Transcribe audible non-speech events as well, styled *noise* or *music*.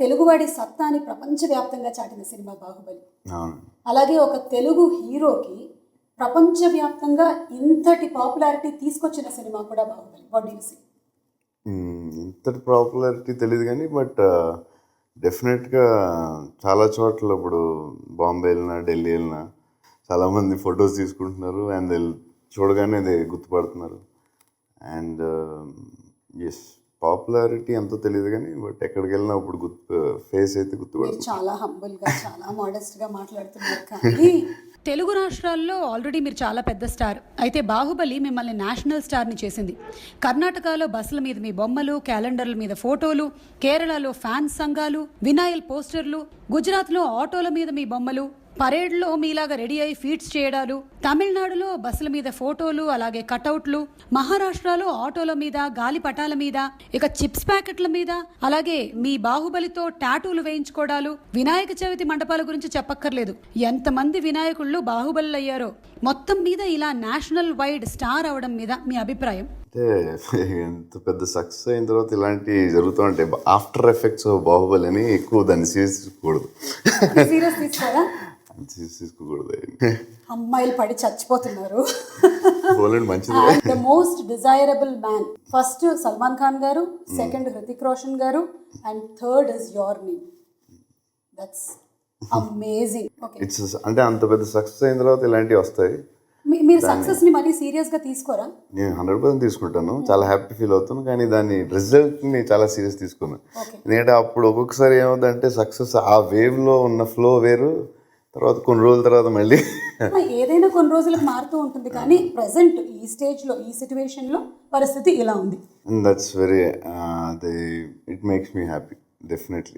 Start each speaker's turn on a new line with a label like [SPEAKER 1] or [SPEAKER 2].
[SPEAKER 1] తెలుగువాడి సత్తాని ప్రపంచవ్యాప్తంగా చాటిన సినిమా బాహుబలి. అలాగే ఒక తెలుగు హీరోకి ప్రపంచవ్యాప్తంగా ఇంతటి పాపులారిటీ తీసుకొచ్చిన సినిమా కూడా Baahubali what you see
[SPEAKER 2] hmm, ఇంతటి పాపులారిటీ తెలియదు కానీ బట్ డెఫినెట్గా చాలా చోట్ల ఇప్పుడు బాంబే వెళ్ళినా ఢిల్లీ వెళ్ళినా చాలామంది ఫొటోస్ తీసుకుంటున్నారు అండ్ చూడగానే అది గుర్తుపడుతున్నారు. అండ్ ఎస్ పాపులారిటీ ఎంతో తెలియదు కానీ బట్ ఎక్కడికి వెళ్ళినా ఇప్పుడు గుర్తు ఫేస్ అయితే గుర్తుపడుతుంది.
[SPEAKER 1] చాలా హంబుల్గా చాలా మోడెస్ట్గా మాట్లాడుతున్నారు *laughs* కానీ
[SPEAKER 3] తెలుగు రాష్ట్రాల్లో ఆల్రెడీ మీరు చాలా పెద్ద స్టార్ అయితే బాహుబలి మిమ్మల్ని నేషనల్ స్టార్ని చేసింది. కర్ణాటకలో బస్సుల మీద మీ బొమ్మలు క్యాలెండర్ల మీద ఫోటోలు కేరళలో ఫ్యాన్స్ సంఘాలు వినాయల్ పోస్టర్లు గుజరాత్లో ఆటోల మీద మీ బొమ్మలు పరేడ్లో మీలాగా రెడీ అయి ఫీట్స్ చేయడాలు తమిళనాడులో బస్సుల మీద ఫోటోలు అలాగే కటౌట్లు మహారాష్ట్రలో ఆటోల మీద గాలి పటాల మీద ఇక చిప్స్ ప్యాకెట్ల మీద అలాగే మీ బాహుబలితో టాటూలు వేయించుకోవడాలు వినాయక చవితి మండపాల గురించి చెప్పక్కర్లేదు. ఎంతమంది వినాయకుళ్ళు బాహుబలి అయ్యారో మొత్తం మీద ఇలా నేషనల్ వైడ్ స్టార్ అవడం మీద మీ అభిప్రాయం?
[SPEAKER 2] అంటే ఎంత పెద్ద సక్సెస్ అయిన తర్వాత ఇలాంటివి జరుగుతూ ఉంటాయి ఆఫ్టర్ ఎఫెక్ట్స్ బాహుబలి అని ఎక్కువ దాన్ని సీరియస్ తీసుకోకూడదు. తీసుకోకూడదు
[SPEAKER 1] అమ్మాయిలు పడి చచ్చిపోతున్నారు. The most desirable man first Salman Khan garu second Hrithik Roshan garu and third is your name that's amazing okay
[SPEAKER 2] it's అంటే అంత పెద్ద సక్సెస్ అయిన తర్వాత ఇలాంటివి వస్తాయి.
[SPEAKER 1] మీరు సక్సెస్ని మరీ సీరియస్గా తీసుకోరా?
[SPEAKER 2] నేను హండ్రెడ్ పర్సెంట్ తీసుకుంటాను. చాలా హ్యాపీ ఫీల్ అవుతాను. కానీ దాని రిజల్ట్ని చాలా సీరియస్ తీసుకున్నాను. ఎందుకంటే అప్పుడు ఒక్కొక్కసారి ఏమవుతుందంటే సక్సెస్ ఆ వేవ్లో ఉన్న ఫ్లో వేరు. తర్వాత కొన్ని రోజుల తర్వాత మళ్ళీ
[SPEAKER 1] ఏదైనా కొన్ని రోజులకు మారుతూ ఉంటుంది కానీ ప్రజెంట్ ఈ స్టేజ్లో ఈ సిచ్యువేషన్లో పరిస్థితి ఇలా ఉంది.
[SPEAKER 2] దట్స్ వెరీ అది it makes me happy definitely